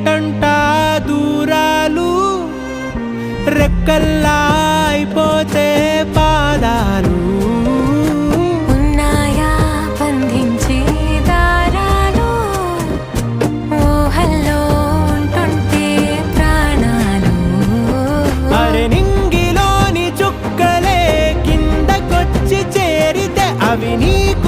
ఏంటంట దూరాలు రెక్కల్లా అయిపోతే పాదాలు. ఉన్నాయా చుక్కలే కిందకొచ్చి చేరితే అవి నీకు